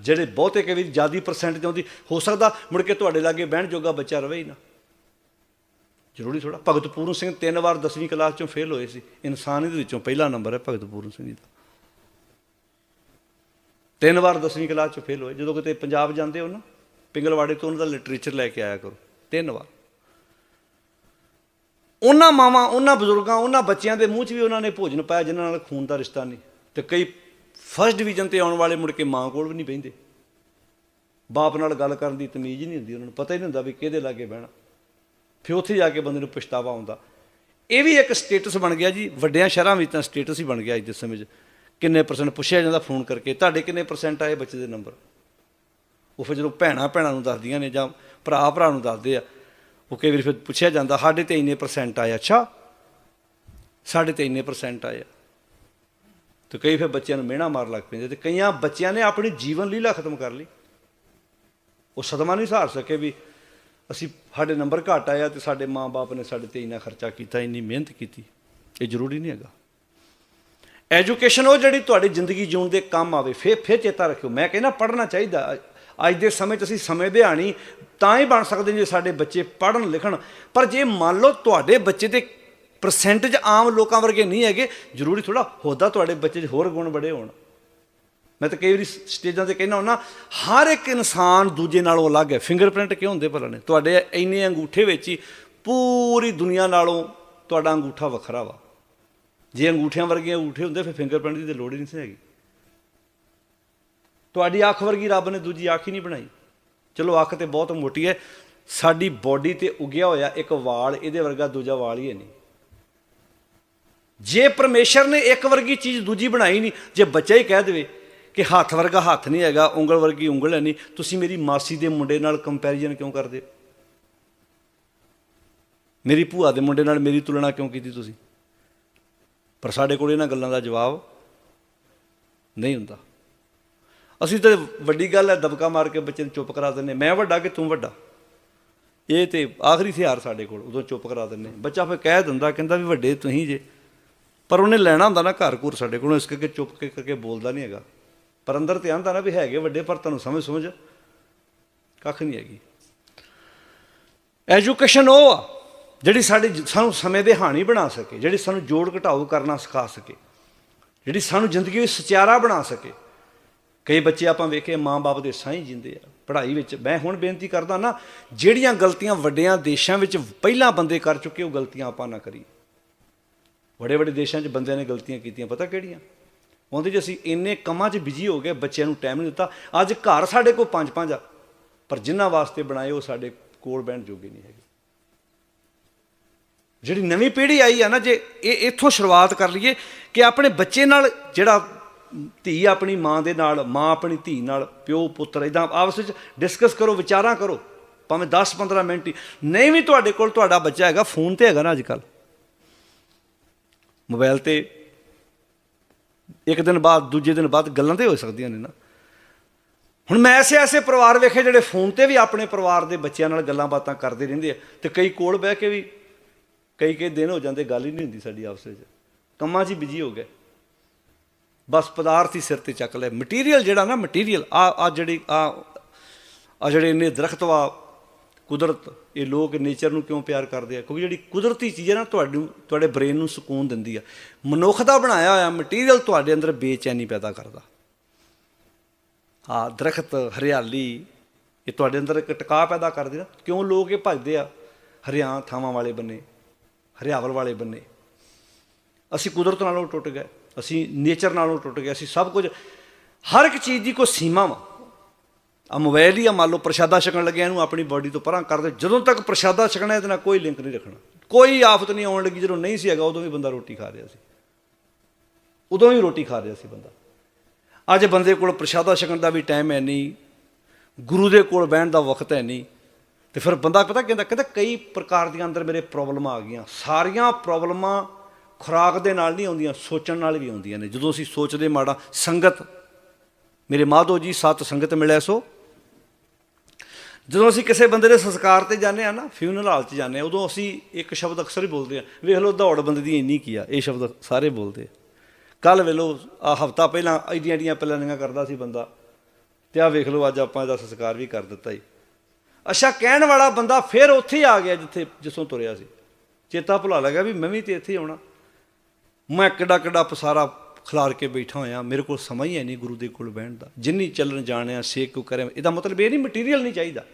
ਜਿਹੜੇ ਬਹੁਤੇ ਕਈ ਵਾਰੀ ਜਿਆਦੀ ਪਰਸੈਂਟ ਆਉਂਦੀ, ਹੋ ਸਕਦਾ ਮੁੜ ਕੇ ਤੁਹਾਡੇ ਲਾਗੇ ਬਹਿਣ ਜੋਗਾ ਬੱਚਾ ਰਵੇ ਹੀ ਨਾ। ਜ਼ਰੂਰੀ ਥੋੜਾ ਭਗਤ ਪੂਰਨ ਸਿੰਘ ਤਿੰਨ ਵਾਰ 10ਵੀਂ ਕਲਾਸ ਚੋਂ ਫੇਲ ਹੋਏ ਸੀ। ਇਨਸਾਨੀ ਦੇ ਵਿੱਚੋਂ ਪਹਿਲਾ ਨੰਬਰ ਹੈ ਭਗਤ ਪੂਰਨ ਸਿੰਘ ਜੀ ਦਾ। ਤਿੰਨ ਵਾਰ 10ਵੀਂ ਕਲਾਸ ਚੋਂ ਫੇਲ ਹੋਏ। ਜਦੋਂ ਕਿਤੇ ਪੰਜਾਬ ਜਾਂਦੇ ਹੋ ਨਾ, ਪਿੰਗਲਵਾੜੇ ਤੋਂ ਉਹਨਾਂ ਦਾ ਲਿਟਰੇਚਰ ਲੈ ਕੇ ਆਇਆ ਕਰੋ। ਤਿੰਨ ਵਾਰ। ਉਹਨਾਂ ਮਾਵਾਂ, ਉਹਨਾਂ ਬਜ਼ੁਰਗਾਂ, ਉਹਨਾਂ ਬੱਚਿਆਂ ਦੇ ਮੂੰਹ 'ਚ ਵੀ ਉਹਨਾਂ ਨੇ ਭੋਜਨ ਪਾਇਆ, ਜਿਨ੍ਹਾਂ ਨਾਲ ਖੂਨ ਦਾ ਰਿਸ਼ਤਾ ਨਹੀਂ। ਤੇ ਕਈ ਫਸਟ ਡਿਵੀਜ਼ਨ ਤੇ ਆਉਣ ਵਾਲੇ ਮੁੜ ਕੇ ਮਾਂ ਕੋਲ ਵੀ ਨਹੀਂ ਬਹਿੰਦੇ। ਬਾਪ ਨਾਲ ਗੱਲ ਕਰਨ ਦੀ ਤਮੀਜ਼ ਹੀ ਨਹੀਂ ਹੁੰਦੀ, ਉਹਨਾਂ ਨੂੰ ਪਤਾ ਹੀ ਨਹੀਂ ਹੁੰਦਾ ਵੀ ਕਿਹਦੇ ਲਾਗੇ ਬਹਿਣਾ। ਫਿਰ ਉੱਥੇ ਜਾ ਕੇ ਬੰਦੇ ਨੂੰ ਪਛਤਾਵਾ ਆਉਂਦਾ। ਇਹ ਵੀ ਇੱਕ ਸਟੇਟਸ ਬਣ ਗਿਆ ਜੀ, ਵੱਡਿਆਂ ਸ਼ਹਿਰਾਂ ਵਿੱਚ ਤਾਂ ਸਟੇਟਸ ਹੀ ਬਣ ਗਿਆ ਅੱਜ ਦੇ ਸਮੇਂ 'ਚ। ਕਿੰਨੇ ਪਰਸੈਂਟ ਪੁੱਛਿਆ ਜਾਂਦਾ ਫੋਨ ਕਰਕੇ, ਤੁਹਾਡੇ ਕਿੰਨੇ ਪਰਸੈਂਟ ਆਏ ਬੱਚੇ ਦੇ ਨੰਬਰ ਉਹ ਫਿਰ ਜਦੋਂ ਭੈਣਾਂ ਭੈਣਾਂ ਨੂੰ ਦੱਸਦੀਆਂ ਨੇ ਜਾਂ ਭਰਾ ਭਰਾ ਨੂੰ ਦੱਸਦੇ ਆ, ਉਹ ਕਈ ਵਾਰੀ ਫਿਰ ਪੁੱਛਿਆ ਜਾਂਦਾ, ਸਾਡੇ ਤੇ ਇੰਨੇ ਪਰਸੈਂਟ ਆਏ ਅੱਛਾ, ਸਾਡੇ ਤੇ ਇੰਨੇ ਪਰਸੈਂਟ ਆਏ ਆ ਤੇ ਕਈ ਫਿਰ ਬੱਚਿਆਂ ਨੂੰ ਮਿਹਣਾ ਮਾਰ ਲੱਗ ਪੈਂਦੇ ਤੇ ਕਈਆਂ ਬੱਚਿਆਂ ਨੇ ਆਪਣੀ ਜੀਵਨ ਲੀਲਾ ਖਤਮ ਕਰ ਲਈ। ਉਹ ਸਦਮਾ ਨਹੀਂ ਸਹਾਰ ਸਕੇ ਵੀ ਅਸੀਂ ਸਾਡੇ ਨੰਬਰ ਘੱਟ ਆਇਆ ਤੇ ਸਾਡੇ ਮਾਪੇ ਨੇ ਸਾਡੇ ਤੇ ਇੰਨਾ ਖਰਚਾ ਕੀਤਾ, ਇੰਨੀ ਮਿਹਨਤ ਕੀਤੀ। ਇਹ ਜ਼ਰੂਰੀ ਨਹੀਂ ਹੈਗਾ। ਐਜੂਕੇਸ਼ਨ ਉਹ ਜਿਹੜੀ ਤੁਹਾਡੀ ਜ਼ਿੰਦਗੀ ਜਿਉਣ ਦੇ ਕੰਮ ਆਵੇ, ਫਿਰ ਫਿਰ ਚੇਤਾ ਰੱਖਿਓ। ਮੈਂ ਕਹਿੰਦਾ ਪੜ੍ਹਨਾ ਚਾਹੀਦਾ। ਅੱਜ ਦੇ ਸਮੇਂ 'ਚ ਅਸੀਂ ਸਮੇਂ ਦੇ ਆਣੀ ਤਾਂ ਹੀ ਬਣ ਸਕਦੇ ਜੇ ਸਾਡੇ ਬੱਚੇ ਪੜ੍ਹਨ ਲਿਖਣ ਪਰ ਜੇ ਮੰਨ ਲਓ ਤੁਹਾਡੇ ਬੱਚੇ ਦੇ ਪਰਸੈਂਟੇਜ ਆਮ ਲੋਕਾਂ ਵਰਗੇ ਨਹੀਂ ਹੈਗੇ। ਜ਼ਰੂਰੀ ਥੋੜਾ ਹੋਦਾ ਤੁਹਾਡੇ ਬੱਚੇ 'ਚ ਹੋਰ ਗੁਣ ਬੜੇ ਹੋਣ। ਮੈਂ ਤਾਂ ਕਈ ਵਾਰੀ ਸਟੇਜਾਂ ਤੇ ਕਹਿੰਦਾ ਹੁੰਦਾ, ਹਰ ਇੱਕ ਇਨਸਾਨ ਦੂਜੇ ਨਾਲੋਂ ਅਲੱਗ ਹੈ। ਫਿੰਗਰਪ੍ਰਿੰਟ ਕਿਉਂ ਹੁੰਦੇ ਭਲਾ ਨੇ? ਤੁਹਾਡੇ ਇੰਨੇ ਅੰਗੂਠੇ ਵਿੱਚ ਹੀ ਪੂਰੀ ਦੁਨੀਆ ਨਾਲੋਂ ਤੁਹਾਡਾ ਅੰਗੂਠਾ ਵੱਖਰਾ ਵਾ। ਜੇ ਅੰਗੂਠਿਆਂ ਵਰਗੇ ਅੰਗੂਠੇ ਹੁੰਦੇ, ਫਿਰ ਫਿੰਗਰਪ੍ਰਿੰਟ ਦੀ ਤਾਂ ਲੋੜ ਹੀ ਨਹੀਂ ਸੀ ਹੈਗੀ। ਤੁਹਾਡੀ ਅੱਖ ਵਰਗੀ ਰੱਬ ਨੇ ਦੂਜੀ ਅੱਖ ਹੀ ਨਹੀਂ ਬਣਾਈ। ਚਲੋ, ਅੱਖ ਤੇ ਬਹੁਤ ਮੋਟੀ ਹੈ। ਸਾਡੀ ਬਾਡੀ ਤੇ ਉਗਿਆ ਹੋਇਆ ਇੱਕ ਵਾਲ, ਇਹਦੇ ਵਰਗਾ ਦੂਜਾ ਵਾਲ ਹੀ ਹੈ ਨਹੀਂ। ਜੇ ਪਰਮੇਸ਼ਰ ਨੇ ਇੱਕ ਵਰਗੀ ਚੀਜ਼ ਦੂਜੀ ਬਣਾਈ ਨਹੀਂ, ਜੇ ਬੱਚਾ ਹੀ ਕਹਿ ਦੇਵੇ ਕਿ ਹੱਥ ਵਰਗਾ ਹੱਥ ਨਹੀਂ ਹੈਗਾ, ਉਂਗਲ ਵਰਗੀ ਉਂਗਲ ਹੈ ਨਹੀਂ, ਤੁਸੀਂ ਮੇਰੀ ਮਾਸੀ ਦੇ ਮੁੰਡੇ ਨਾਲ ਕੰਪੈਰੀਜ਼ਨ ਕਿਉਂ ਕਰਦੇ? ਹੋ? ਮੇਰੀ ਭੂਆ ਦੇ ਮੁੰਡੇ ਨਾਲ ਮੇਰੀ ਤੁਲਨਾ ਕਿਉਂ ਕੀਤੀ ਤੁਸੀਂ? ਪਰ ਸਾਡੇ ਕੋਲ ਇਹਨਾਂ ਗੱਲਾਂ ਦਾ ਜਵਾਬ ਨਹੀਂ ਹੁੰਦਾ। ਅਸੀਂ ਤਾਂ ਵੱਡੀ ਗੱਲ ਹੈ, ਦਬਕਾ ਮਾਰ ਕੇ ਬੱਚੇ ਨੂੰ ਚੁੱਪ ਕਰਾ ਦਿੰਦੇ ਮੈਂ ਵੱਡਾ ਕਿ ਤੂੰ ਵੱਡਾ? ਇਹ ਤੇ ਆਖਰੀ ਹਥਿਆਰ ਸਾਡੇ ਕੋਲ, ਉਦੋਂ ਚੁੱਪ ਕਰਾ ਦਿੰਦੇ ਬੱਚਾ ਫਿਰ ਕਹਿ ਦਿੰਦਾ, ਕਹਿੰਦਾ ਵੀ ਵੱਡੇ ਤੁਸੀਂ ਜੇ। ਪਰ ਉਹਨੇ ਲੈਣਾ ਹੁੰਦਾ ਨਾ ਘਰ ਘੂਰ ਸਾਡੇ ਕੋਲੋਂ, ਇਸ ਕਰਕੇ ਚੁੱਪ ਕੇ ਕਰਕੇ ਬੋਲਦਾ ਨਹੀਂ ਹੈਗਾ। ਪਰ ਅੰਦਰ ਤੇ ਆਂਦਾ ਨਾ ਵੀ ਹੈਗੇ ਵੱਡੇ, ਪਰ ਤੁਹਾਨੂੰ ਸਮਝ ਸਮਝ ਕੱਖ ਨਹੀਂ ਹੈਗੀ। ਐਜੂਕੇਸ਼ਨ ਉਹ ਆ ਜਿਹੜੀ ਸਾਡੇ ਸਾਨੂੰ ਸਮੇਂ ਦੇ ਹਾਣੀ ਬਣਾ ਸਕੇ, ਜਿਹੜੀ ਸਾਨੂੰ ਜੋੜ ਘਟਾਓ ਕਰਨਾ ਸਿਖਾ ਸਕੇ, ਜਿਹੜੀ ਸਾਨੂੰ ਜ਼ਿੰਦਗੀ ਵਿੱਚ ਸਚਿਆਰਾ ਬਣਾ ਸਕੇ। ਕਈ ਬੱਚੇ ਆਪਾਂ ਵੇਖੇ ਮਾਂ-ਬਾਪ ਦੇ ਸਾਂ ਹੀ ਜਿੰਦੇ ਆ, ਪੜ੍ਹਾਈ ਵਿੱਚ ਮੈਂ ਹੁਣ ਬੇਨਤੀ ਕਰਦਾ ਨਾ, ਜਿਹੜੀਆਂ ਗਲਤੀਆਂ ਵੱਡਿਆਂ ਦੇਸ਼ਾਂ ਵਿੱਚ ਪਹਿਲਾਂ ਬੰਦੇ ਕਰ ਚੁੱਕੇ, ਉਹ ਗਲਤੀਆਂ ਆਪਾਂ ਨਾ ਕਰੀਏ। ਵੱਡੇ ਵੱਡੇ ਦੇਸ਼ਾਂ 'ਚ ਬੰਦਿਆਂ ਨੇ ਗਲਤੀਆਂ ਕੀਤੀਆਂ, ਪਤਾ ਕਿਹੜੀਆਂ? ਉਹਦੇ 'ਚ ਅਸੀਂ ਇੰਨੇ ਕੰਮਾਂ 'ਚ ਬਿਜ਼ੀ ਹੋ ਗਏ, ਬੱਚਿਆਂ ਨੂੰ ਟਾਈਮ ਨਹੀਂ ਦਿੱਤਾ। ਅੱਜ ਘਰ ਸਾਡੇ ਕੋਲ ਪੰਜ ਪੰਜ ਆ, ਪਰ ਜਿਨ੍ਹਾਂ ਵਾਸਤੇ ਬਣਾਏ ਉਹ ਸਾਡੇ ਕੋਲ ਬਹਿਣ ਜੋਗੇ ਨਹੀਂ ਹੈਗੇ। ਜਿਹੜੀ ਨਵੀਂ ਪੀੜ੍ਹੀ ਆਈ ਆ ਨਾ, ਜੇ ਇਹ ਇੱਥੋਂ ਸ਼ੁਰੂਆਤ ਕਰ ਲਈਏ ਕਿ ਆਪਣੇ ਬੱਚੇ ਨਾਲ ਜਿਹੜਾ ਧੀ ਆਪਣੀ ਮਾਂ ਦੇ ਨਾਲ, ਮਾਂ ਆਪਣੀ ਧੀ ਨਾਲ, ਪਿਓ, ਪੁੱਤਰ ਇਦਾਂ ਆਪਸ ਵਿੱਚ ਡਿਸਕਸ ਕਰੋ, ਵਿਚਾਰਾਂ ਕਰੋ, ਭਾਵੇਂ 10-15 ਮਿੰਟ ਹੀ। ਨਹੀਂ ਵੀ ਤੁਹਾਡੇ ਕੋਲ ਤੁਹਾਡਾ ਬੱਚਾ ਹੈਗਾ, ਫੋਨ ਤੇ ਹੈਗਾ ਨਾ ਅੱਜ ਕੱਲ੍ਹ। ਮੋਬਾਈਲ ਤੇ ਇੱਕ ਦਿਨ ਬਾਅਦ, ਦੂਜੇ ਦਿਨ ਬਾਅਦ ਗੱਲਾਂ ਤੇ ਹੋ ਸਕਦੀਆਂ ਨੇ ਨਾ। ਹੁਣ ਮੈਂ ਐਸੇ ਐਸੇ ਪਰਿਵਾਰ ਵੇਖੇ ਜਿਹੜੇ ਫੋਨ ਤੇ ਵੀ ਆਪਣੇ ਪਰਿਵਾਰ ਦੇ ਬੱਚਿਆਂ ਨਾਲ ਗੱਲਾਂ ਬਾਤਾਂ ਕਰਦੇ ਰਹਿੰਦੇ ਆ ਤੇ ਕਈ ਕੋਲ ਬਹਿ ਕੇ ਵੀ ਕਈ ਕਈ ਦਿਨ ਹੋ ਜਾਂਦੇ, ਗੱਲ ਹੀ ਨਹੀਂ ਹੁੰਦੀ ਸਾਡੀ ਆਪਸ ਵਿੱਚ। ਕੰਮਾਂ 'ਚ ਹੀ ਬਿਜ਼ੀ ਹੋ ਗਏ। ਬਸ ਪਦਾਰਥ ਹੀ ਸਿਰ ਤੇ ਚੱਕ ਲੈ ਮਟੀਰੀਅਲ ਜਿਹੜਾ ਨਾ ਮਟੀਰੀਅਲ ਆ ਆ ਜਿਹੜੀ, ਆ ਆ ਜਿਹੜੇ ਇੰਨੇ ਦਰਖਤਵਾ ਕੁਦਰਤ, ਇਹ ਲੋਕ ਨੇਚਰ ਨੂੰ ਕਿਉਂ ਪਿਆਰ ਕਰਦੇ ਆ? ਕਿਉਂਕਿ ਜਿਹੜੀ ਕੁਦਰਤੀ ਚੀਜ਼ ਹੈ ਨਾ ਤੁਹਾਨੂੰ ਤੁਹਾਡੇ ਬ੍ਰੇਨ ਨੂੰ ਸਕੂਨ ਦਿੰਦੀ ਆ। ਮਨੁੱਖ ਦਾ ਬਣਾਇਆ ਹੋਇਆ ਮਟੀਰੀਅਲ ਤੁਹਾਡੇ ਅੰਦਰ ਬੇਚੈਨੀ ਪੈਦਾ ਕਰਦਾ। ਆ ਦਰਖਤ, ਹਰਿਆਲੀ, ਇਹ ਤੁਹਾਡੇ ਅੰਦਰ ਇੱਕ ਟਿਕਾ ਪੈਦਾ ਕਰਦੀ ਨਾ। ਕਿਉਂ ਲੋਕ ਇਹ ਭੱਜਦੇ ਆ? ਹਰਿਆ ਥਾਵਾਂ ਵਾਲੇ ਬੰਨੇ, ਹਰਿਆਵਲ ਵਾਲੇ ਬੰਨੇ। ਅਸੀਂ ਕੁਦਰਤ ਨਾਲੋਂ ਟੁੱਟ ਗਏ, ਅਸੀਂ ਨੇਚਰ ਨਾਲੋਂ ਟੁੱਟ ਗਏ, ਅਸੀਂ ਸਭ ਕੁਝ, ਹਰ ਇੱਕ ਚੀਜ਼ ਦੀ ਕੋਈ ਸੀਮਾ ਵਾ। ਆ ਮੋਬਾਈਲ ਹੀ ਆ, ਮੰਨ ਲਓ ਪ੍ਰਸ਼ਾਦਾ ਛਕਣ ਲੱਗਿਆ ਇਹਨੂੰ ਆਪਣੀ ਬਾਡੀ ਤੋਂ ਪਰਾਂ ਕਰ ਦੇ। ਜਦੋਂ ਤੱਕ ਪ੍ਰਸ਼ਾਦਾ ਛਕਣਾ, ਇਹਦੇ ਨਾਲ ਕੋਈ ਲਿੰਕ ਨਹੀਂ ਰੱਖਣਾ। ਕੋਈ ਆਫਤ ਨਹੀਂ ਆਉਣ ਲੱਗੀ, ਜਦੋਂ ਨਹੀਂ ਸੀ ਹੈਗਾ, ਉਦੋਂ ਵੀ ਬੰਦਾ ਰੋਟੀ ਖਾ ਰਿਹਾ ਸੀ। ਉਦੋਂ ਵੀ ਰੋਟੀ ਖਾ ਰਿਹਾ ਸੀ ਬੰਦਾ। ਅੱਜ ਬੰਦੇ ਕੋਲ ਪ੍ਰਸ਼ਾਦਾ ਛਕਣ ਦਾ ਵੀ ਟਾਈਮ ਹੈ ਨਹੀਂ, ਗੁਰੂ ਦੇ ਕੋਲ ਬਹਿਣ ਦਾ ਵਕਤ ਹੈ ਨਹੀਂ, ਤੇ ਫਿਰ ਬੰਦਾ ਪਤਾ ਕਹਿੰਦਾ ਕਹਿੰਦਾ ਕਈ ਪ੍ਰਕਾਰ ਦੀਆਂ ਅੰਦਰ ਮੇਰੇ ਪ੍ਰੋਬਲਮਾਂ ਆ ਗਈਆਂ। ਸਾਰੀਆਂ ਪ੍ਰੋਬਲਮਾਂ ਖੁਰਾਕ ਦੇ ਨਾਲ ਨਹੀਂ ਆਉਂਦੀਆਂ, ਸੋਚਣ ਨਾਲ ਵੀ ਆਉਂਦੀਆਂ ਨੇ। ਜਦੋਂ ਅਸੀਂ ਸੋਚਦੇ ਮਾੜਾ, ਸੰਗਤ, ਮੇਰੇ ਮਾਧੋ ਜੀ, ਸਤ ਸੰਗਤ ਮਿਲਿਆ ਸੋ ਜਦੋਂ ਅਸੀਂ ਕਿਸੇ ਬੰਦੇ ਦੇ ਸੰਸਕਾਰ ਤੇ ਜਾਂਦੇ ਆ ਨਾ ਫਿਊਨਰਲ ਹਾਲ 'ਚ ਜਾਂਦੇ ਆ ਉਦੋਂ ਅਸੀਂ ਇੱਕ ਸ਼ਬਦ ਅਕਸਰ ਹੀ ਬੋਲਦੇ ਆ ਵੇਖ ਲਓ, ਦੌੜ ਬੰਦੇ ਦੀ ਇੰਨੀ ਕੀ ਆ, ਇਹ ਸ਼ਬਦ ਸਾਰੇ ਬੋਲਦੇ ਆ। ਕੱਲ ਵੇਲੋ ਆ ਹਫਤਾ ਪਹਿਲਾਂ ਐਡੀਆਂ ਐਡੀਆਂ ਪਲਾਨਿੰਗਾਂ ਕਰਦਾ ਸੀ ਬੰਦਾ। ਤੇ ਆ ਵੇਖ ਲਓ, ਅੱਜ ਆਪਾਂ ਇਹਦਾ ਸੰਸਕਾਰ ਵੀ ਕਰ ਦਿੱਤਾ ਜੀ। ਅੱਛਾ, ਕਹਿਣ ਵਾਲਾ ਬੰਦਾ ਫਿਰ ਉੱਥੇ ਹੀ ਆ ਗਿਆ ਜਿੱਥੇ ਜਿਸੋਂ ਤੁਰਿਆ ਸੀ। ਚੇਤਾ ਭੁਲਾ ਲੱਗਾ ਵੀ ਮੈਂ ਵੀ ਤੇ ਇੱਥੇ ਹੀ ਆਉਣਾ। ਮੈਂ ਕਿੱਡਾ ਕਿੱਡਾ ਪਸਾਰਾ ਖਿਲਾਰ ਕੇ ਬੈਠਾ ਹੋਇਆ, ਮੇਰੇ ਕੋਲ ਸਮਾਂ ਹੀ ਹੈ ਨਹੀਂ ਗੁਰੂ ਦੇ ਕੋਲ ਬਹਿਣ ਦਾ। ਜਿੰਨੀ ਚੱਲਣ ਜਾਣਿਆ, ਸੇਕ ਕਿਉਂ ਕਰੇ ਇਹਦਾ ਮਤਲਬ ਇਹ ਨਹੀਂ ਮਟੀਰੀਅਲ ਨਹੀਂ ਚਾਹੀਦਾ,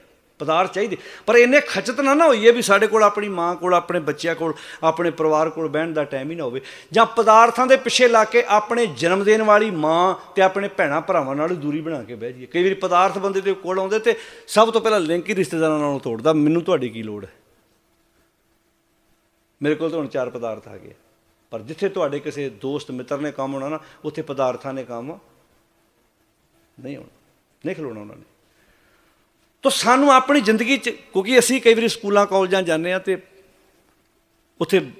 ਪਦਾਰਥ ਚਾਹੀਦੇ। ਪਰ ਇੰਨੇ ਖਚਤ ਨਾ ਨਾ ਹੋਈਏ ਵੀ ਸਾਡੇ ਕੋਲ, ਆਪਣੀ ਮਾਂ ਕੋਲ, ਆਪਣੇ ਬੱਚਿਆਂ ਕੋਲ, ਆਪਣੇ ਪਰਿਵਾਰ ਕੋਲ ਬਹਿਣ ਦਾ ਟਾਈਮ ਹੀ ਨਾ ਹੋਵੇ। ਜਾਂ ਪਦਾਰਥਾਂ ਦੇ ਪਿੱਛੇ ਲਾ ਕੇ ਆਪਣੇ ਜਨਮ ਦੇਣ ਵਾਲੀ ਮਾਂ ਤੇ ਆਪਣੇ ਭੈਣਾਂ ਭਰਾਵਾਂ ਨਾਲ ਦੂਰੀ ਬਣਾ ਕੇ ਬਹਿ ਜਾਈਏ। ਕਈ ਵਾਰੀ ਪਦਾਰਥ ਬੰਦੇ ਦੇ ਕੋਲ ਆਉਂਦੇ ਤੇ ਸਭ ਤੋਂ ਪਹਿਲਾਂ ਲਿੰਕ ਹੀ ਰਿਸ਼ਤੇਦਾਰਾਂ ਨਾਲੋਂ ਤੋੜਦਾ, ਮੈਨੂੰ ਤੁਹਾਡੀ ਕੀ ਲੋੜ ਹੈ? ਮੇਰੇ ਕੋਲ ਤਾਂ ਹੁਣ ਚਾਰ ਪਦਾਰਥ ਆ ਗਏ। ਪਰ ਜਿੱਥੇ ਤੁਹਾਡੇ ਕਿਸੇ ਦੋਸਤ ਮਿੱਤਰ ਨੇ ਕੰਮ ਹੋਣਾ ਨਾ, ਉੱਥੇ ਪਦਾਰਥਾਂ ਨੇ ਕੰਮ ਨਹੀਂ ਹੋਣਾ। ਨਹੀਂ ਖਲੋਣਾ ਉਹਨਾਂ ਨੇ। ਤਾਂ ਸਾਨੂੰ ਆਪਣੀ ਜ਼ਿੰਦਗੀ 'ਚ, ਕਿਉਂਕਿ ਅਸੀਂ ਕਈ ਵਾਰੀ ਸਕੂਲਾਂ, ਕਾਲਜਾਂ ਜਾਂਦੇ ਆ ਤੇ ਉੱਥੇ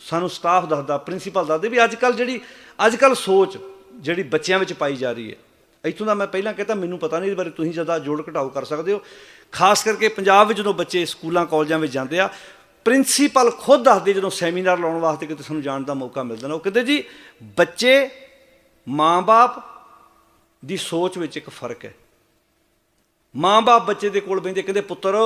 ਸਾਨੂੰ ਸਟਾਫ ਦੱਸਦਾ ਪ੍ਰਿੰਸੀਪਲ ਦੱਸਦੇ ਵੀ ਅੱਜ ਕੱਲ ਜਿਹੜੀ ਅੱਜ ਕੱਲ ਸੋਚ ਜਿਹੜੀ ਬੱਚਿਆਂ ਵਿੱਚ ਪਾਈ ਜਾ ਰਹੀ ਹੈ। ਇੱਥੋਂ ਦਾ ਮੈਂ ਪਹਿਲਾਂ ਕਹਿੰਦਾ ਮੈਨੂੰ ਪਤਾ ਨਹੀਂ ਇਸ ਬਾਰੇ ਤੁਸੀਂ ਜ਼ਿਆਦਾ ਜੋੜ ਘਟਾਓ ਕਰ ਸਕਦੇ ਹੋ। ਖਾਸ ਕਰਕੇ ਪੰਜਾਬ ਵਿੱਚ ਜਦੋਂ ਬੱਚੇ ਸਕੂਲਾਂ, ਕਾਲਜਾਂ ਵਿੱਚ ਜਾਂਦੇ ਆ ਪ੍ਰਿੰਸੀਪਲ ਖੁਦ ਦੱਸਦੇ ਜਦੋਂ ਸੈਮੀਨਾਰ ਲਾਉਣ ਵਾਸਤੇ ਕਿਤੇ ਸਾਨੂੰ ਜਾਣ ਦਾ ਮੌਕਾ ਮਿਲਦਾ ਨਾ, ਉਹ ਕਹਿੰਦੇ ਜੀ, ਬੱਚੇ, ਮਾਂ-ਬਾਪ ਦੀ ਸੋਚ ਵਿੱਚ ਇੱਕ ਫ਼ਰਕ ਹੈ। ਮਾਂ-ਬਾਪ ਬੱਚੇ ਦੇ ਕੋਲ ਬੈਂਦੇ ਕਹਿੰਦੇ, ਪੁੱਤਰ,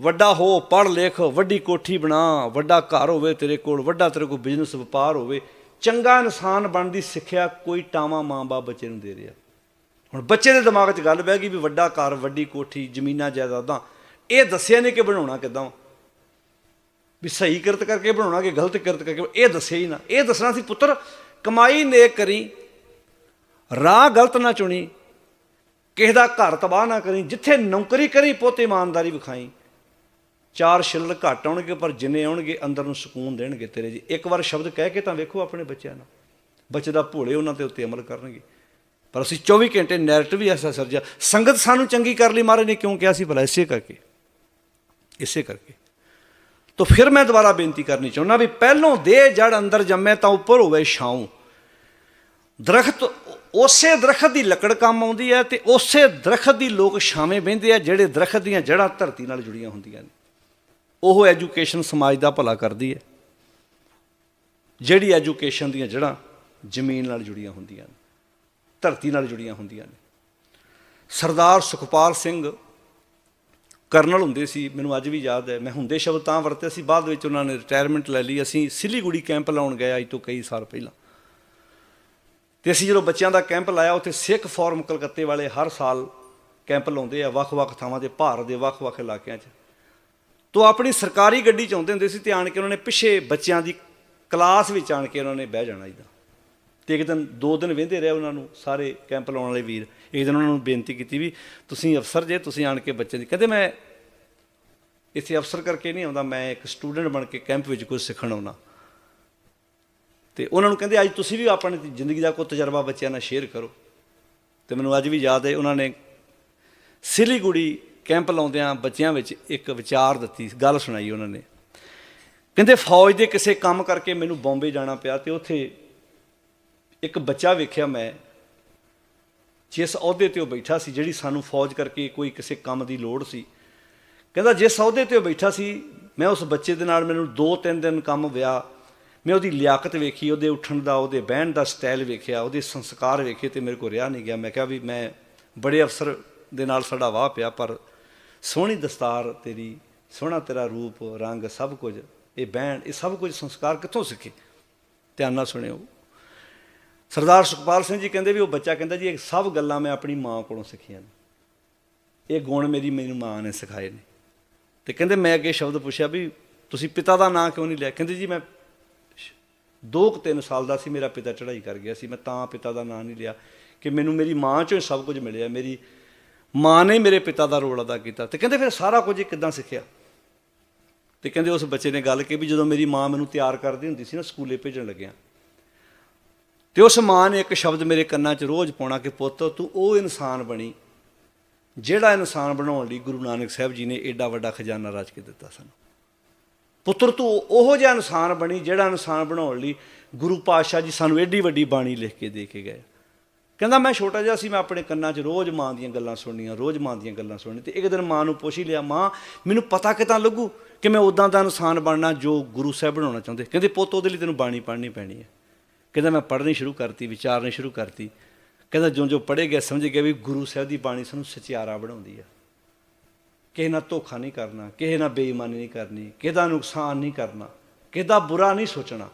ਵੱਡਾ ਹੋ, ਪੜ੍ਹ ਲਿਖ, ਵੱਡੀ ਕੋਠੀ ਬਣਾ, ਵੱਡਾ ਘਰ ਹੋਵੇ ਤੇਰੇ ਕੋਲ, ਵੱਡਾ ਤੇਰੇ ਕੋਲ ਬਿਜ਼ਨਸ ਵਪਾਰ ਹੋਵੇ, ਚੰਗਾ ਇਨਸਾਨ ਬਣਨ ਦੀ ਸਿੱਖਿਆ ਕੋਈ ਟਾਵਾਂ ਮਾਂ-ਬਾਪ ਬੱਚੇ ਨੂੰ ਦੇ ਰਿਹਾ। ਹੁਣ ਬੱਚੇ ਦੇ ਦਿਮਾਗ 'ਚ ਗੱਲ ਬਹਿ ਗਈ ਵੀ ਵੱਡਾ ਘਰ, ਵੱਡੀ ਕੋਠੀ, ਜ਼ਮੀਨਾਂ ਜਾਇਦਾਦਾਂ। ਇਹ ਦੱਸਿਆ ਨਹੀਂ ਕਿ ਬਣਾਉਣਾ ਕਿਦਾਂ। ਵੀ ਸਹੀ ਕਿਰਤ ਕਰਕੇ ਬਣਾਉਣਾ ਕਿ ਗਲਤ ਕਿਰਤ ਕਰਕੇ ਇਹ ਦੱਸਿਆ ਹੀ ਨਾ। ਇਹ ਦੱਸਣਾ ਸੀ, ਪੁੱਤਰ, ਕਮਾਈ ਨੇਕ ਕਰੀ, ਰਾਹ ਗਲਤ ਨਾ ਚੁਣੀ, ਕਿਸੇ ਦਾ ਘਰ ਤਬਾਹ ਨਾ ਕਰੀ, ਜਿੱਥੇ ਨੌਕਰੀ ਕਰੀ, ਪੁੱਤ ਇਮਾਨਦਾਰੀ ਵਿਖਾਈ। ਚਾਰ ਛਿੱਲੜ ਘੱਟ ਆਉਣਗੇ, ਪਰ ਜਿੰਨੇ ਆਉਣਗੇ, ਅੰਦਰ ਨੂੰ ਸਕੂਨ ਦੇਣਗੇ ਤੇਰੇ ਜੀ। ਇੱਕ ਵਾਰ ਸ਼ਬਦ ਕਹਿ ਕੇ ਤਾਂ ਵੇਖੋ ਆਪਣੇ ਬੱਚਿਆਂ ਨੂੰ। ਬੱਚੇ ਦਾ ਭੋਲੇ ਉਹਨਾਂ ਤੇ ਉੱਤੇ ਅਮਲ ਕਰਨਗੇ। ਪਰ ਅਸੀਂ 24 ਘੰਟੇ ਨੈਰੇਟਿਵ ਹੀ ਐਸਾ ਸਰਜਿਆ। ਸੰਗਤ ਸਾਨੂੰ ਚੰਗੀ ਕਰ ਲਈ, ਮਹਾਰਾਜ ਨੇ ਕਿਉਂ ਕਿਹਾ ਸੀ? ਭਲਾ ਇਸੇ ਕਰਕੇ। ਇਸੇ ਕਰਕੇ। ਤਾਂ ਫਿਰ ਮੈਂ ਦੁਬਾਰਾ ਬੇਨਤੀ ਕਰਨੀ ਚਾਹੁੰਦਾ ਵੀ ਪਹਿਲੋਂ ਦੇ ਜੜ ਅੰਦਰ ਜੰਮੇ ਤਾਂ ਉੱਪਰ ਹੋਵੇ ਛਾਉ ਦਰਖਤ ਉਸੇ ਦਰਖਤ ਦੀ ਲੱਕੜ ਕੰਮ ਆਉਂਦੀ ਹੈ ਤੇ ਉਸੇ ਦਰਖਤ ਦੀ ਲੋਕ ਛਾਵੇਂ ਬਹਿੰਦੇ ਆ ਜਿਹੜੇ ਦਰਖਤ ਦੀਆਂ ਜੜ੍ਹਾਂ ਧਰਤੀ ਨਾਲ ਜੁੜੀਆਂ ਹੁੰਦੀਆਂ ਨੇ ਉਹ ਐਜੂਕੇਸ਼ਨ ਸਮਾਜ ਦਾ ਭਲਾ ਕਰਦੀ ਹੈ ਜਿਹੜੀ ਐਜੂਕੇਸ਼ਨ ਦੀਆਂ ਜੜ੍ਹਾਂ ਜ਼ਮੀਨ ਨਾਲ ਜੁੜੀਆਂ ਹੁੰਦੀਆਂ ਨੇ ਧਰਤੀ ਨਾਲ ਜੁੜੀਆਂ ਹੁੰਦੀਆਂ ਨੇ ਸਰਦਾਰ ਸੁਖਪਾਲ ਸਿੰਘ ਕਰਨਲ ਹੁੰਦੇ ਸੀ, ਮੈਨੂੰ ਅੱਜ ਵੀ ਯਾਦ ਹੈ, ਮੈਂ ਹੁੰਦੇ ਸ਼ਬਦ ਤਾਂ ਵਰਤੇ ਸੀ, ਬਾਅਦ ਵਿੱਚ ਉਹਨਾਂ ਨੇ ਰਿਟਾਇਰਮੈਂਟ ਲੈ ਲਈ, ਅਸੀਂ ਸਿਲੀਗੁੜੀ ਕੈਂਪ ਲਾਉਣ ਗਏ ਅੱਜ ਤੋਂ ਕਈ ਸਾਲ ਪਹਿਲਾਂ। ਤੇ ਅਸੀਂ ਜਦੋਂ ਬੱਚਿਆਂ ਦਾ ਕੈਂਪ ਲਾਇਆ, ਉੱਥੇ ਸਿੱਖ ਫੋਰਮ ਕਲਕੱਤੇ ਵਾਲੇ ਹਰ ਸਾਲ ਕੈਂਪ ਲਾਉਂਦੇ ਆ, ਵੱਖ-ਵੱਖ ਥਾਵਾਂ ਤੇ, ਭਾਰਤ ਦੇ ਵੱਖ-ਵੱਖ ਇਲਾਕਿਆਂ 'ਚ। ਤੋਂ ਆਪਣੀ ਸਰਕਾਰੀ ਗੱਡੀ 'ਚ ਆਉਂਦੇ ਹੁੰਦੇ ਸੀ ਤੇ ਆਣ ਕੇ ਉਹਨਾਂ ਨੇ ਪਿੱਛੇ ਬੱਚਿਆਂ ਦੀ ਕਲਾਸ ਵਿੱਚ ਆਣ ਕੇ ਉਹਨਾਂ ਨੇ ਬਹਿ ਜਾਣਾ ਇਦਾਂ ਤੇ ਇੱਕ ਦਿਨ, ਦੋ ਦਿਨ ਵਹਿੰਦੇ ਰਹੇ ਉਹਨਾਂ ਨੂੰ ਸਾਰੇ ਕੈਂਪ ਲਾਉਣ ਵਾਲੇ ਵੀਰ। ਇੱਕ ਦਿਨ ਉਹਨਾਂ ਨੂੰ ਬੇਨਤੀ ਕੀਤੀ ਵੀ ਤੁਸੀਂ ਅਫਸਰ ਜੇ, ਤੁਸੀਂ ਆਣ ਕੇ ਬੱਚੇ ਦੀ ਕਦੇ ਮੈਂ ਇੱਥੇ ਅਫਸਰ ਕਰਕੇ ਨਹੀਂ ਆਉਂਦਾ, ਮੈਂ ਇੱਕ ਸਟੂਡੈਂਟ ਬਣ ਕੇ ਕੈਂਪ ਵਿੱਚ ਕੁਝ ਸਿੱਖਣ ਆਉਣਾ ਤੇ ਉਹਨਾਂ ਨੂੰ ਕਹਿੰਦੇ, ਅੱਜ ਤੁਸੀਂ ਵੀ ਆਪਣੀ ਜ਼ਿੰਦਗੀ ਦਾ ਕੋਈ ਤਜਰਬਾ ਬੱਚਿਆਂ ਨਾਲ ਸ਼ੇਅਰ ਕਰੋ। ਤੇ ਮੈਨੂੰ ਅੱਜ ਵੀ ਯਾਦ ਹੈ, ਉਹਨਾਂ ਨੇ ਸਿਲੀਗੁੜੀ ਕੈਂਪ ਲਾਉਂਦਿਆਂ ਬੱਚਿਆਂ ਵਿੱਚ ਇੱਕ ਵਿਚਾਰ ਦਿੱਤੀ, ਗੱਲ ਸੁਣਾਈ ਉਹਨਾਂ ਨੇ। ਕਹਿੰਦੇ, ਫੌਜ ਦੇ ਕਿਸੇ ਕੰਮ ਕਰਕੇ ਮੈਨੂੰ ਬੰਬੇ ਜਾਣਾ ਪਿਆ ਤੇ ਉੱਥੇ ਇੱਕ ਬੱਚਾ ਵੇਖਿਆ ਮੈਂ, ਜਿਸ ਅਹੁਦੇ ਤੇ ਉਹ ਬੈਠਾ ਸੀ, ਜਿਹੜੀ ਸਾਨੂੰ ਫੌਜ ਕਰਕੇ ਕੋਈ ਕਿਸੇ ਕੰਮ ਦੀ ਲੋੜ ਸੀ। ਕਹਿੰਦਾ, ਜਿਸ ਅਹੁਦੇ ਤੇ ਉਹ ਬੈਠਾ ਸੀ, ਮੈਂ ਉਸ ਬੱਚੇ ਦੇ ਨਾਲ ਮੈਨੂੰ 2-3 ਦਿਨ ਕੰਮ ਵਿਆ। ਮੈਂ ਉਹਦੀ ਲਿਆਕਤ ਵੇਖੀ, ਉਹਦੇ ਉੱਠਣ ਦਾ, ਉਹਦੇ ਬਹਿਣ ਦਾ ਸਟਾਈਲ ਵੇਖਿਆ, ਉਹਦੇ ਸੰਸਕਾਰ ਵੇਖੇ ਤੇ ਮੇਰੇ ਕੋਲ ਰਿਹਾ ਨਹੀਂ ਗਿਆ। ਮੈਂ ਕਿਹਾ ਵੀ ਮੈਂ ਬੜੇ ਅਫਸਰ ਦੇ ਨਾਲ ਸਾਡਾ ਵਾਹ ਪਿਆ, ਪਰ ਸੋਹਣੀ ਦਸਤਾਰ ਤੇਰੀ, ਸੋਹਣਾ ਤੇਰਾ ਰੂਪ, ਰੰਗ, ਸਭ ਕੁਝ, ਇਹ ਬਹਿਣ, ਇਹ ਸਭ ਕੁਝ ਸੰਸਕਾਰ ਕਿੱਥੋਂ ਸਿੱਖੇ? ਧਿਆਨ ਨਾਲ ਸੁਣਿਓ। ਸਰਦਾਰ ਸੁਖਪਾਲ ਸਿੰਘ ਜੀ ਕਹਿੰਦੇ ਵੀ ਉਹ ਬੱਚਾ ਕਹਿੰਦਾ ਜੀ, ਇਹ ਸਭ ਗੱਲਾਂ ਮੈਂ ਆਪਣੀ ਮਾਂ ਕੋਲੋਂ ਸਿੱਖੀਆਂ ਨੇ। ਇਹ ਗੁਣ ਮੇਰੀ ਮੈਨੂੰ ਮਾਂ ਨੇ ਸਿਖਾਏ ਨੇ। ਤੇ ਕਹਿੰਦੇ ਮੈਂ ਅੱਗੇ ਸ਼ਬਦ ਪੁੱਛਿਆ ਵੀ ਤੁਸੀਂ ਪਿਤਾ ਦਾ ਨਾਂ ਕਿਉਂ ਨਹੀਂ ਲਿਆ? ਕਹਿੰਦੇ ਜੀ ਮੈਂ ਦੋ ਕੁ ਤਿੰਨ ਸਾਲ ਦਾ ਸੀ, ਮੇਰਾ ਪਿਤਾ ਚੜ੍ਹਾਈ ਕਰ ਗਿਆ ਸੀ। ਮੈਂ ਤਾਂ ਪਿਤਾ ਦਾ ਨਾਂ ਨਹੀਂ ਲਿਆ ਕਿ ਮੈਨੂੰ ਮੇਰੀ ਮਾਂ ਚੋਂ ਹੀ ਸਭ ਕੁਝ ਮਿਲਿਆ। ਮੇਰੀ ਮਾਂ ਨੇ ਮੇਰੇ ਪਿਤਾ ਦਾ ਰੋਲ ਅਦਾ ਕੀਤਾ। ਤੇ ਕਹਿੰਦੇ ਫਿਰ ਸਾਰਾ ਕੁਝ ਇਹ ਕਿੱਦਾਂ ਸਿੱਖਿਆ? ਤੇ ਕਹਿੰਦੇ ਉਸ ਬੱਚੇ ਨੇ ਗੱਲ ਕਿ ਵੀ ਜਦੋਂ ਮੇਰੀ ਮਾਂ ਮੈਨੂੰ ਤਿਆਰ ਕਰਦੀ ਹੁੰਦੀ ਸੀ ਨਾ, ਸਕੂਲੇ ਭੇਜਣ ਲੱਗਿਆ ਤੇ ਉਸ ਮਾਂ ਨੇ ਇੱਕ ਸ਼ਬਦ ਮੇਰੇ ਕੰਨਾਂ 'ਚ ਰੋਜ਼ ਪਾਉਣਾ ਕਿ ਪੁੱਤ, ਤੂੰ ਉਹ ਇਨਸਾਨ ਬਣੀ ਜਿਹੜਾ ਇਨਸਾਨ ਬਣਾਉਣ ਲਈ ਗੁਰੂ ਨਾਨਕ ਸਾਹਿਬ ਜੀ ਨੇ ਏਡਾ ਵੱਡਾ ਖਜ਼ਾਨਾ ਰਚ ਕੇ ਦਿੱਤਾ ਸਾਨੂੰ। ਪੁੱਤਰ, ਤੂੰ ਉਹੋ ਜਿਹਾ ਇਨਸਾਨ ਬਣੀ ਜਿਹੜਾ ਇਨਸਾਨ ਬਣਾਉਣ ਲਈ ਗੁਰੂ ਪਾਤਸ਼ਾਹ ਜੀ ਸਾਨੂੰ ਏਡੀ ਵੱਡੀ ਬਾਣੀ ਲਿਖ ਕੇ ਦੇ ਕੇ ਗਏ। ਕਹਿੰਦਾ, ਮੈਂ ਛੋਟਾ ਜਿਹਾ ਸੀ, ਮੈਂ ਆਪਣੇ ਕੰਨਾਂ 'ਚ ਰੋਜ਼ ਮਾਂ ਦੀਆਂ ਗੱਲਾਂ ਸੁਣਨੀਆਂ, ਰੋਜ਼ ਮਾਂ ਦੀਆਂ ਗੱਲਾਂ ਸੁਣਨੀ ਤੇ ਇੱਕ ਦਿਨ ਮਾਂ ਨੂੰ ਪੁੱਛ ਹੀ ਲਿਆ, ਮਾਂ, ਮੈਨੂੰ ਪਤਾ ਕਿਦਾਂ ਲੱਗੂ ਕਿ ਮੈਂ ਉਦਾਂ ਦਾ ਇਨਸਾਨ ਬਣਨਾ ਜੋ ਗੁਰੂ ਸਾਹਿਬ ਬਣਾਉਣਾ ਚਾਹੁੰਦੇ? ਕਹਿੰਦੇ, ਪੁੱਤ, ਉਹਦੇ ਲਈ ਤੈਨੂੰ ਬਾਣੀ ਪੜ੍ਹਨੀ ਪੈਣੀ ਹੈ। ਕਹਿੰਦਾ ਮੈਂ ਪੜ੍ਹਨੀ ਸ਼ੁਰੂ ਕਰਤੀ, ਵਿਚਾਰਨੀ ਸ਼ੁਰੂ ਕਰਤੀ। ਕਹਿੰਦਾ ਜਿਉਂ ਜੋ ਪੜ੍ਹੇ ਗਿਆ ਸਮਝ ਗਿਆ ਵੀ ਗੁਰੂ ਸਾਹਿਬ ਦੀ ਬਾਣੀ ਸਾਨੂੰ ਸਚਿਆਰਾ ਬਣਾਉਂਦੀ ਆ। ਕਿਸੇ ਨਾਲ ਧੋਖਾ ਨਹੀਂ ਕਰਨਾ, ਕਿਸੇ ਨਾਲ ਬੇਈਮਾਨੀ ਨਹੀਂ ਕਰਨੀ, ਕਿਸੇ ਦਾ ਨੁਕਸਾਨ ਨਹੀਂ ਕਰਨਾ, ਕਿਸੇ ਦਾ ਬੁਰਾ ਨਹੀਂ ਸੋਚਣਾ।